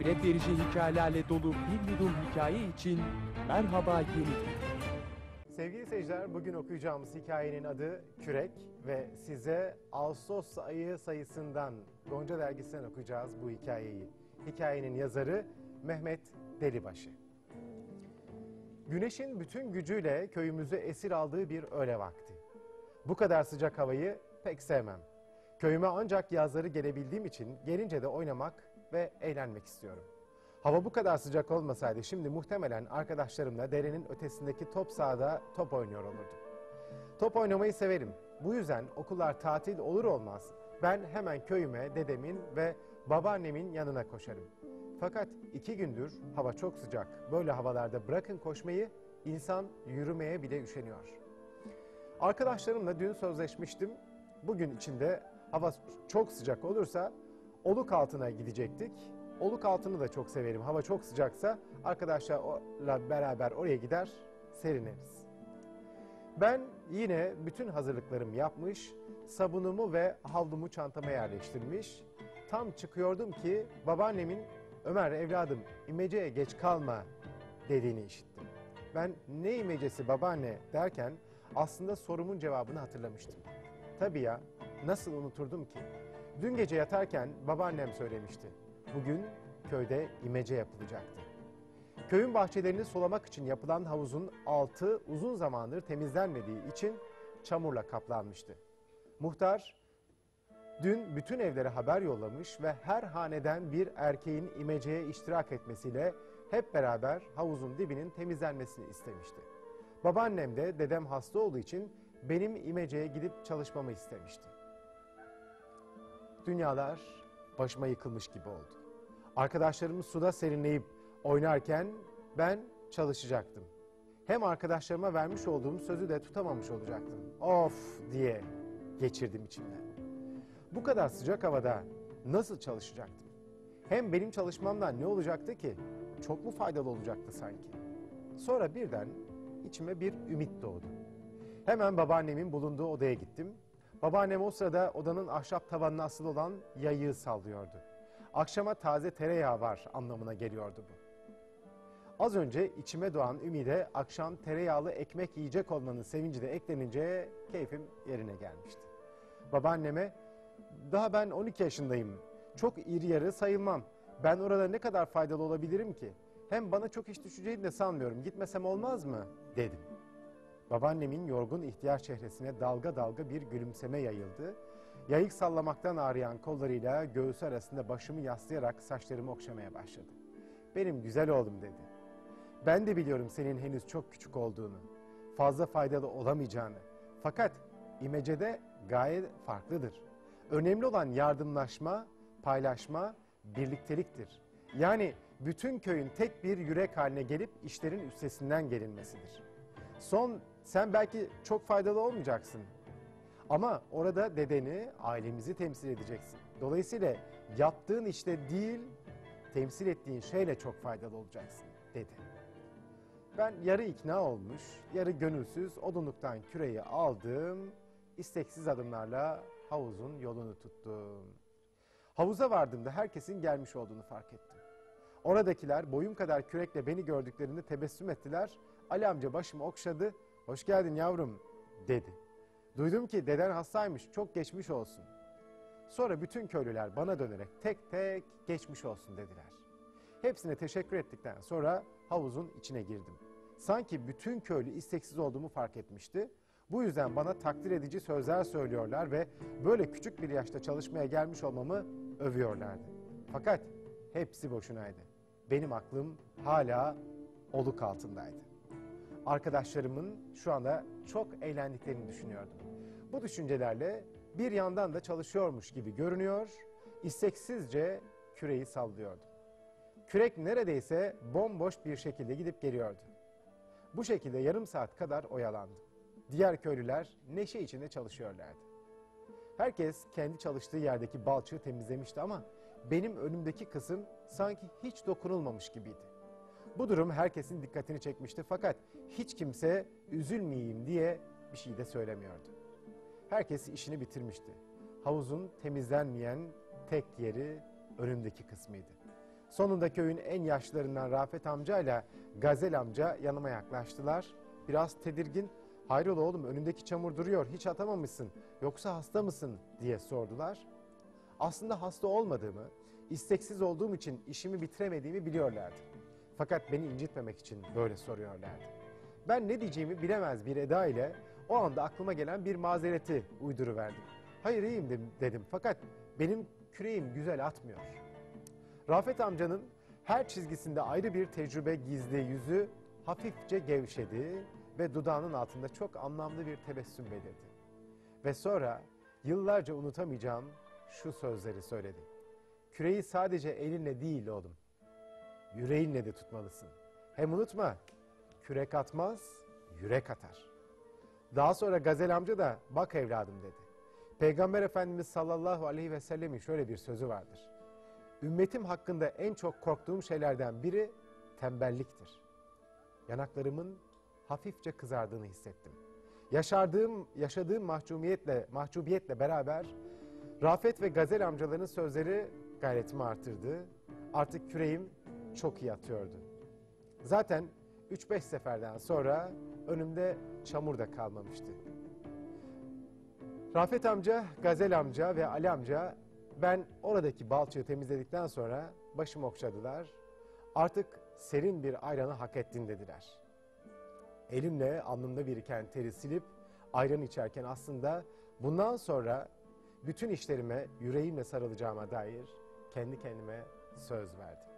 ibret verici hikayelerle dolu bir yudum hikaye için merhaba yeni Sevgili seyirciler, bugün okuyacağımız hikayenin adı Kürek ve size Ağustos ayı sayısından Gonca dergisinden okuyacağız bu hikayeyi. Hikayenin yazarı Mehmet Delibaşı. Güneşin bütün gücüyle köyümüzü esir aldığı bir öğle vakti. Bu kadar sıcak havayı pek sevmem. Köyüme ancak yazları gelebildiğim için gelince de oynamak ve eğlenmek istiyorum. Hava bu kadar sıcak olmasaydı şimdi muhtemelen arkadaşlarımla derenin ötesindeki top sahada top oynuyor olurdum. Top oynamayı severim. Bu yüzden okullar tatil olur olmaz ben hemen köyüme dedemin ve babaannemin yanına koşarım. Fakat iki gündür hava çok sıcak. Böyle havalarda bırakın koşmayı insan yürümeye bile üşeniyor. Arkadaşlarımla dün sözleşmiştim. Bugün içinde hava çok sıcak olursa oluk altına gidecektik. Oluk altını da çok severim. Hava çok sıcaksa arkadaşlarla beraber oraya gider serineriz. Ben yine bütün hazırlıklarımı yapmış, sabunumu ve havlumu çantama yerleştirmiş. Tam çıkıyordum ki babaannemin Ömer evladım imeceye geç kalma dediğini işittim. Ben ne imecesi babaanne derken aslında sorumun cevabını hatırlamıştım. Tabii ya nasıl unuturdum ki? Dün gece yatarken babaannem söylemişti. Bugün köyde imece yapılacaktı. Köyün bahçelerini sulamak için yapılan havuzun altı uzun zamandır temizlenmediği için çamurla kaplanmıştı. Muhtar dün bütün evlere haber yollamış ve her haneden bir erkeğin imeceye iştirak etmesiyle hep beraber havuzun dibinin temizlenmesini istemişti. Babaannem de dedem hasta olduğu için benim imeceye gidip çalışmamı istemişti. Dünyalar başıma yıkılmış gibi oldu. Arkadaşlarımız suda serinleyip oynarken ben çalışacaktım. Hem arkadaşlarıma vermiş olduğum sözü de tutamamış olacaktım. Of diye geçirdim içimden. Bu kadar sıcak havada nasıl çalışacaktım? Hem benim çalışmamdan ne olacaktı ki? Çok mu faydalı olacaktı sanki? Sonra birden içime bir ümit doğdu. Hemen babaannemin bulunduğu odaya gittim. Babaannem o sırada odanın ahşap tavanına asılı olan yayığı sallıyordu. Akşama taze tereyağı var anlamına geliyordu bu. Az önce içime doğan ümide akşam tereyağlı ekmek yiyecek olmanın sevinci de eklenince keyfim yerine gelmişti. Babaanneme daha ben 12 yaşındayım. Çok iri yarı sayılmam. Ben orada ne kadar faydalı olabilirim ki? Hem bana çok iş düşeceğini de sanmıyorum. Gitmesem olmaz mı? dedim. Babaannemin yorgun ihtiyar çehresine dalga dalga bir gülümseme yayıldı. Yayık sallamaktan ağrıyan kollarıyla göğüs arasında başımı yaslayarak saçlarımı okşamaya başladı. Benim güzel oğlum dedi. Ben de biliyorum senin henüz çok küçük olduğunu, fazla faydalı olamayacağını. Fakat imecede gayet farklıdır. Önemli olan yardımlaşma, paylaşma, birlikteliktir. Yani bütün köyün tek bir yürek haline gelip işlerin üstesinden gelinmesidir. Son sen belki çok faydalı olmayacaksın. Ama orada dedeni, ailemizi temsil edeceksin. Dolayısıyla yaptığın işte değil, temsil ettiğin şeyle çok faydalı olacaksın dedi. Ben yarı ikna olmuş, yarı gönülsüz odunluktan küreyi aldım, isteksiz adımlarla havuzun yolunu tuttum. Havuza vardığımda herkesin gelmiş olduğunu fark ettim. Oradakiler boyum kadar kürekle beni gördüklerinde tebessüm ettiler. Ali amca başımı okşadı. Hoş geldin yavrum dedi. Duydum ki deden hastaymış çok geçmiş olsun. Sonra bütün köylüler bana dönerek tek tek geçmiş olsun dediler. Hepsine teşekkür ettikten sonra havuzun içine girdim. Sanki bütün köylü isteksiz olduğumu fark etmişti. Bu yüzden bana takdir edici sözler söylüyorlar ve böyle küçük bir yaşta çalışmaya gelmiş olmamı övüyorlardı. Fakat hepsi boşunaydı. Benim aklım hala oluk altındaydı. Arkadaşlarımın şu anda çok eğlendiklerini düşünüyordum. Bu düşüncelerle bir yandan da çalışıyormuş gibi görünüyor, isteksizce küreyi sallıyordum. Kürek neredeyse bomboş bir şekilde gidip geliyordu. Bu şekilde yarım saat kadar oyalandım. Diğer köylüler neşe içinde çalışıyorlardı. Herkes kendi çalıştığı yerdeki balçığı temizlemişti ama benim önümdeki kısım sanki hiç dokunulmamış gibiydi. Bu durum herkesin dikkatini çekmişti fakat hiç kimse üzülmeyeyim diye bir şey de söylemiyordu. Herkes işini bitirmişti. Havuzun temizlenmeyen tek yeri önümdeki kısmıydı. Sonunda köyün en yaşlılarından Rafet amcayla Gazel amca yanıma yaklaştılar. Biraz tedirgin, hayrola oğlum önündeki çamur duruyor, hiç atamamışsın, yoksa hasta mısın diye sordular. Aslında hasta olmadığımı, isteksiz olduğum için işimi bitiremediğimi biliyorlardı. Fakat beni incitmemek için böyle soruyorlardı. Ben ne diyeceğimi bilemez bir eda ile o anda aklıma gelen bir mazereti uyduruverdim. Hayır iyiyim de- dedim fakat benim küreğim güzel atmıyor. Rafet amcanın her çizgisinde ayrı bir tecrübe gizli yüzü hafifçe gevşedi ve dudağının altında çok anlamlı bir tebessüm belirdi. Ve sonra yıllarca unutamayacağım şu sözleri söyledi. Küreği sadece elinle değil oğlum, yüreğinle de tutmalısın. Hem unutma, kürek atmaz, yürek atar. Daha sonra Gazel amca da bak evladım dedi. Peygamber Efendimiz sallallahu aleyhi ve sellemin şöyle bir sözü vardır. Ümmetim hakkında en çok korktuğum şeylerden biri tembelliktir. Yanaklarımın hafifçe kızardığını hissettim. Yaşardığım, yaşadığım mahcumiyetle, mahcubiyetle beraber Rafet ve Gazel amcaların sözleri gayretimi artırdı. Artık küreğim çok iyi atıyordu. Zaten 3-5 seferden sonra önümde çamur da kalmamıştı. Rafet amca, Gazel amca ve Ali amca ben oradaki balçığı temizledikten sonra başımı okşadılar. Artık serin bir ayranı hak ettin dediler. Elimle alnımda biriken teri silip ayran içerken aslında bundan sonra bütün işlerime yüreğimle sarılacağıma dair kendi kendime söz verdim.